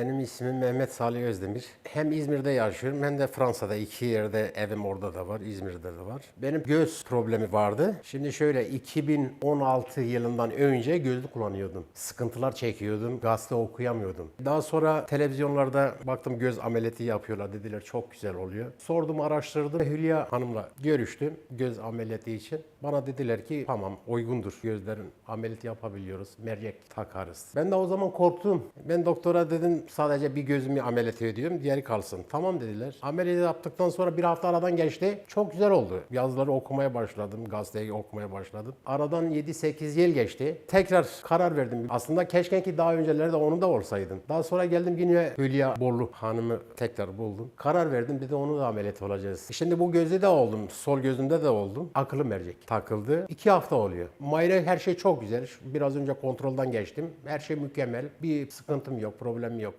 Benim ismim Mehmet Salih Özdemir. Hem İzmir'de yaşıyorum hem de Fransa'da iki yerde evim orada da var, İzmir'de de var. Benim göz problemi vardı. Şimdi şöyle 2016 yılından önce gözlük kullanıyordum. Sıkıntılar çekiyordum, gazete okuyamıyordum. Daha sonra televizyonlarda baktım göz ameliyatı yapıyorlar dediler çok güzel oluyor. Sordum araştırdım. Hülya Hanım'la görüştüm göz ameliyatı için. Bana dediler ki tamam uygundur gözlerin ameliyat yapabiliyoruz. Mercek takarız. Ben de o zaman korktum. Ben doktora dedim sadece bir gözümü ameliyat ediyorum diğeri kalsın. Tamam dediler. Ameliyat yaptıktan sonra bir hafta aradan geçti. Çok güzel oldu. Yazıları okumaya başladım. Gazeteyi okumaya başladım. Aradan 7-8 yıl geçti. Tekrar karar verdim. Aslında keşke ki daha öncelerde onun da olsaydım. Daha sonra geldim yine Hülya Borlu hanımı tekrar buldum. Karar verdim dedi onu da ameliyat olacağız. Şimdi bu gözde de oldum. Sol gözümde de oldum. Akıllı mercek takıldı. İki hafta oluyor. Mayre her şey çok güzel. Biraz önce kontrolden geçtim. Her şey mükemmel. Bir sıkıntım yok, problemim yok.